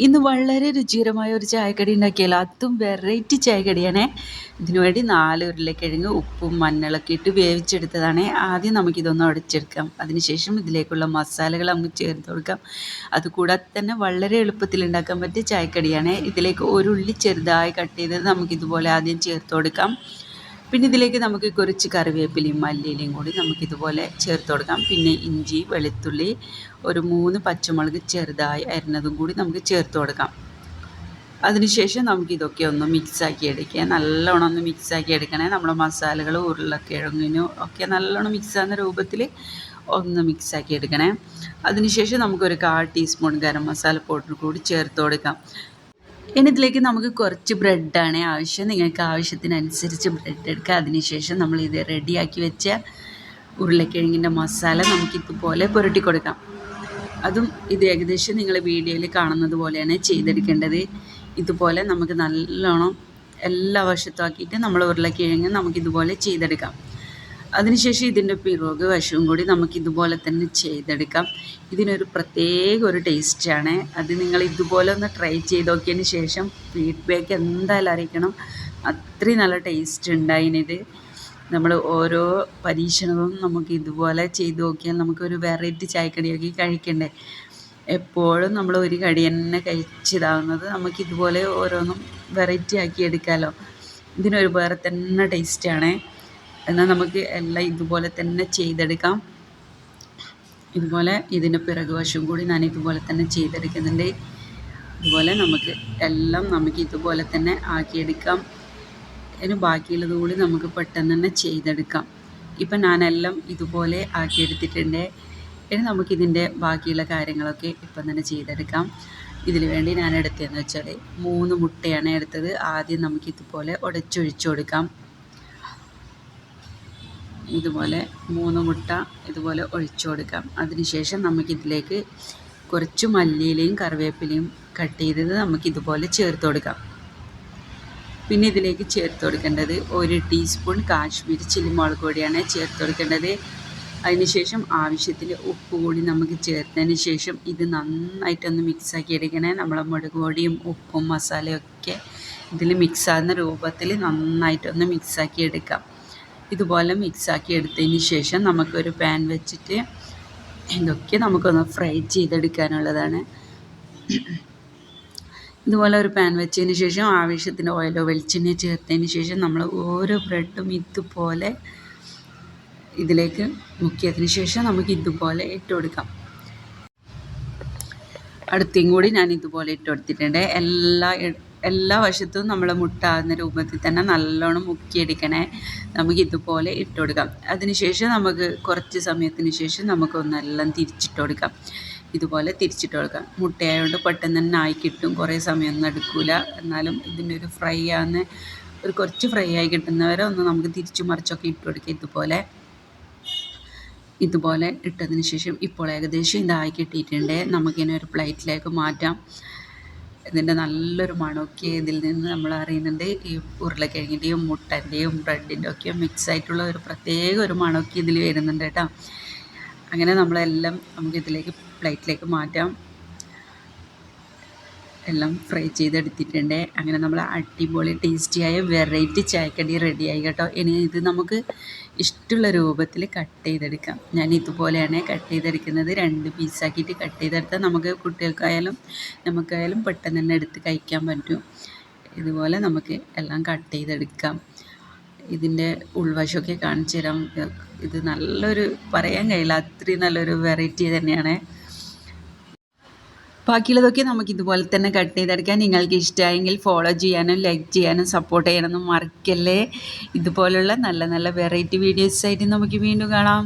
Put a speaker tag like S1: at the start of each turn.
S1: ഇന്ന് വളരെ രുചികരമായ ഒരു ചായക്കടി ഉണ്ടാക്കിയാലോ? അതും വെറൈറ്റി ചായക്കടിയാണേ. ഇതിനു വേണ്ടി നാല് ഉരുളക്കിഴങ്ങ് ഉപ്പും മഞ്ഞളൊക്കെ ഇട്ട് വേവിച്ചെടുത്തതാണ്. ആദ്യം നമുക്കിതൊന്ന് അടച്ചെടുക്കാം. അതിനുശേഷം ഇതിലേക്കുള്ള മസാലകൾ അങ്ങ് ചേർത്ത് കൊടുക്കാം. അതുകൂടാതെ തന്നെ വളരെ എളുപ്പത്തിൽ ഉണ്ടാക്കാൻ പറ്റിയ ചായക്കടിയാണ്. ഇതിലേക്ക് ഒരു ഉള്ളി ചെറുതായി കട്ട് ചെയ്തത് നമുക്കിതുപോലെ ആദ്യം ചേർത്ത് കൊടുക്കാം. പിന്നെ ഇതിലേക്ക് നമുക്ക് കുറച്ച് കറിവേപ്പിലയും മല്ലിയിലയും കൂടി നമുക്കിതുപോലെ ചേർത്ത് കൊടുക്കാം. പിന്നെ ഇഞ്ചി വെളുത്തുള്ളി ഒരു മൂന്ന് പച്ചമുളക് ചെറുതായി അരിഞ്ഞതും കൂടി നമുക്ക് ചേർത്ത് കൊടുക്കാം. അതിനുശേഷം നമുക്ക് ഇതൊക്കെ ഒന്ന് മിക്സാക്കി എടുക്കുക. നല്ലോണം ഒന്ന് മിക്സാക്കി എടുക്കണേ. നമ്മുടെ മസാലകൾ ഉരുളക്കിഴങ്ങിനും ഒക്കെ നല്ലോണം മിക്സാകുന്ന രൂപത്തിൽ ഒന്ന് മിക്സാക്കി എടുക്കണേ. അതിനുശേഷം നമുക്കൊരു കാൽ ടീസ്പൂൺ ഗരം മസാല പൗഡർ കൂടി ചേർത്ത് കൊടുക്കാം. ഇനി ഇതിലേക്ക് നമുക്ക് കുറച്ച് ബ്രെഡാണ് ആവശ്യം. നിങ്ങൾക്ക് ആവശ്യത്തിനനുസരിച്ച് ബ്രെഡ് എടുക്കുക അതിനുശേഷം നമ്മൾ ഇത് റെഡിയാക്കി വെച്ച ഉരുളക്കിഴങ്ങിന്റെ മസാല നമുക്ക് ഇതുപോലെ പുരട്ടി കൊടുക്കാം. അതും ഇത് ഏകദേശം നിങ്ങൾ വീഡിയോയിൽ കാണുന്നത് പോലെയാണ് ചെയ്തെടുക്കേണ്ടത്. ഇതുപോലെ നമുക്ക് നല്ലോണം എല്ലാ വശത്തും ആക്കിയിട്ട് നമ്മൾ ഉരുളക്കിഴങ്ങ് നമുക്കിതുപോലെ ചെയ്തെടുക്കാം. അതിനുശേഷം ഇതിന്റെ പിറോഗ് വശവും കൂടി നമുക്ക് ഇതുപോലെ തന്നെ ചെയ്തെടുക്കാം. ഇതിനൊരു പ്രത്യേക ഒരു ടേസ്റ്റാണ് അത് നിങ്ങൾ ഇതുപോലെ ഒന്ന് ട്രൈ ചെയ്ത് നോക്കിയതിന് ശേഷം ഫീഡ്ബാക്ക് എന്തായാലും അറിയിക്കണം. അത്രയും നല്ല ടേസ്റ്റ് ഉണ്ടായിനിത്. നമ്മൾ ഓരോ പരീക്ഷണവും നമുക്ക് ഇതുപോലെ ചെയ്ത് നോക്കിയാൽ നമുക്കൊരു വെറൈറ്റി ചായക്കടിയൊക്കെ കഴിക്കണ്ടേ. എപ്പോഴും നമ്മൾ ഒരു കടി തന്നെ കഴിച്ചിതാവുന്നത് നമുക്കിതുപോലെ ഓരോന്നും വെറൈറ്റി ആക്കി എടുക്കാമല്ലോ ഇതിനൊരു വേറെ തന്നെ ടേസ്റ്റാണ് എന്നാൽ നമുക്ക് എല്ലാം ഇതുപോലെ തന്നെ ചെയ്തെടുക്കാം. ഇതുപോലെ ഇതിന് പിറകു വശവും കൂടി ഞാൻ ഇതുപോലെ തന്നെ ചെയ്തെടുക്കുന്നുണ്ട്. ഇതുപോലെ നമുക്ക് എല്ലാം നമുക്ക് ഇതുപോലെ തന്നെ ആക്കിയെടുക്കാം. ഇനി ബാക്കിയുള്ളത് കൂടി നമുക്ക് പെട്ടെന്ന് തന്നെ ചെയ്തെടുക്കാം. ഇപ്പം ഞാനെല്ലാം ഇതുപോലെ ആക്കിയെടുത്തിട്ടുണ്ട്. ഇനി നമുക്കിതിന്റെ ബാക്കിയുള്ള കാര്യങ്ങളൊക്കെ ഇപ്പം തന്നെ ചെയ്തെടുക്കാം. ഇതിന് വേണ്ടി ഞാൻ എടുത്തതെന്ന് വെച്ചാൽ മൂന്ന് മുട്ടയാണ് എടുത്തത്. ആദ്യം നമുക്കിതുപോലെ ഉടച്ചൊഴിച്ചു കൊടുക്കാം. ഇതുപോലെ മൂന്ന് മുട്ട ഇതുപോലെ ഒഴിച്ചു കൊടുക്കാം. അതിനുശേഷം നമുക്കിതിലേക്ക് കുറച്ച് മല്ലിയിലയും കറിവേപ്പിലയും കട്ട് ചെയ്തത് നമുക്കിതുപോലെ ചേർത്ത് കൊടുക്കാം. പിന്നെ ഇതിലേക്ക് ചേർത്ത് കൊടുക്കേണ്ടത് ഒരു ടീസ്പൂൺ കാശ്മീരി ചില്ലി മുളക് പൊടിയാണ് ചേർത്ത് കൊടുക്കേണ്ടത്. അതിനുശേഷം ആവശ്യത്തിന് ഉപ്പ് കൂടി നമുക്ക് ചേർത്തതിന് ശേഷം ഇത് നന്നായിട്ടൊന്ന് മിക്സാക്കി എടുക്കണേ. നമ്മളെ മുളക് പൊടിയും ഉപ്പും മസാലയൊക്കെ ഇതിൽ മിക്സാകുന്ന രൂപത്തിൽ നന്നായിട്ടൊന്ന് മിക്സാക്കി എടുക്കാം. ഇതുപോലെ മിക്സാക്കി എടുത്തതിന് ശേഷം നമുക്കൊരു പാൻ വെച്ചിട്ട് ഇതൊക്കെ നമുക്കൊന്ന് ഫ്രൈ ചെയ്തെടുക്കാനുള്ളതാണ്. ഇതുപോലെ ഒരു പാൻ വെച്ചതിന് ശേഷം ആവശ്യത്തിന് ഓയിലോ വെളിച്ചെണ്ണയോ ചേർത്തതിന് ശേഷം നമ്മൾ ഓരോ ബ്രെഡും ഇതുപോലെ ഇതിലേക്ക് മുക്കിയതിന് ശേഷം നമുക്ക് ഇതുപോലെ ഇട്ട് കൊടുക്കാം. അടുത്തേയും കൂടി ഞാൻ ഇതുപോലെ ഇട്ട് കൊടുത്തിട്ടുണ്ട്. എല്ലാ എല്ലാ വശത്തും നമ്മൾ മുട്ടാകുന്ന രൂപത്തിൽ തന്നെ നല്ലോണം മുക്കിയെടുക്കണേ നമുക്ക് ഇതുപോലെ ഇട്ട് കൊടുക്കാം. അതിനുശേഷം നമുക്ക് കുറച്ച് സമയത്തിന് ശേഷം നമുക്കൊന്നെല്ലാം തിരിച്ചിട്ട് കൊടുക്കാം. ഇതുപോലെ തിരിച്ചിട്ട് കൊടുക്കാം. മുട്ടയായതുകൊണ്ട് പെട്ടെന്ന് തന്നെ ആയി കിട്ടും. കുറേ സമയമൊന്നും എടുക്കില്ല എന്നാലും ഇതിന്റെ ഒരു ഫ്രൈ ആകുന്ന ഒരു കുറച്ച് ഫ്രൈ ആയി കിട്ടുന്നവരെ ഒന്ന് നമുക്ക് തിരിച്ചു മറിച്ചൊക്കെ ഇട്ട് കൊടുക്കാം. ഇതുപോലെ ഇതുപോലെ ഇട്ടതിന് ശേഷം ഇപ്പോൾ ഏകദേശം ഇതായി കിട്ടിയിട്ടുണ്ട്. നമുക്കിനെ ഒരു പ്ലേറ്റിലേക്ക് മാറ്റാം. ഇതിന്റെ നല്ലൊരു മണമൊക്കെ ഇതിൽ നിന്ന് നമ്മൾ അറിയുന്നുണ്ട്. ഈ ഉരുളക്കിഴങ്ങിന്റെയും മുട്ടന്റെയും ബ്രെഡിന്റെ ഒക്കെ മിക്സ് ആയിട്ടുള്ള ഒരു പ്രത്യേക ഒരു മണമൊക്കെ ഇതിൽ വരുന്നുണ്ട് കേട്ടോ. അങ്ങനെ നമ്മളെല്ലാം നമുക്ക് ഇതിലേക്ക് പ്ലേറ്റിലേക്ക് മാറ്റാം. എല്ലാം ഫ്രൈ ചെയ്തെടുത്തിട്ടുണ്ട്. അങ്ങനെ നമ്മൾ അടിപൊളി ടേസ്റ്റിയായ വെറൈറ്റി ചായക്കടി റെഡിയായി കേട്ടോ. ഇനി ഇത് നമുക്ക് ഇഷ്ടമുള്ള രൂപത്തിൽ കട്ട് ചെയ്തെടുക്കാം. ഞാൻ ഇതുപോലെയാണ് കട്ട് ചെയ്തെടുക്കുന്നത്. രണ്ട് പീസാക്കിയിട്ട് കട്ട് ചെയ്തെടുത്താൽ നമുക്ക് കുട്ടികൾക്കായാലും നമുക്കായാലും പെട്ടെന്ന് തന്നെ എടുത്ത് കഴിക്കാൻ പറ്റും. ഇതുപോലെ നമുക്ക് എല്ലാം കട്ട് ചെയ്തെടുക്കാം. ഇതിന്റെ ഉൾവശമൊക്കെ കാണിച്ചു തരാം ഇത് നല്ലൊരു പറയാൻ കഴിയില്ല. അത്രയും നല്ലൊരു വെറൈറ്റി തന്നെയാണ്. ബാക്കിയുള്ളതൊക്കെ നമുക്ക് ഇതുപോലെ തന്നെ കട്ട് ചെയ്തെടുക്കാൻ നിങ്ങൾക്ക് ഇഷ്ടമായെങ്കിൽ ഫോളോ ചെയ്യാനും ലൈക്ക് ചെയ്യാനും സപ്പോർട്ട് ചെയ്യാനൊന്നും മറക്കല്ലേ. ഇതുപോലുള്ള നല്ല നല്ല വെറൈറ്റി വീഡിയോസ് ആയിട്ട് നമുക്ക് വീണ്ടും കാണാം.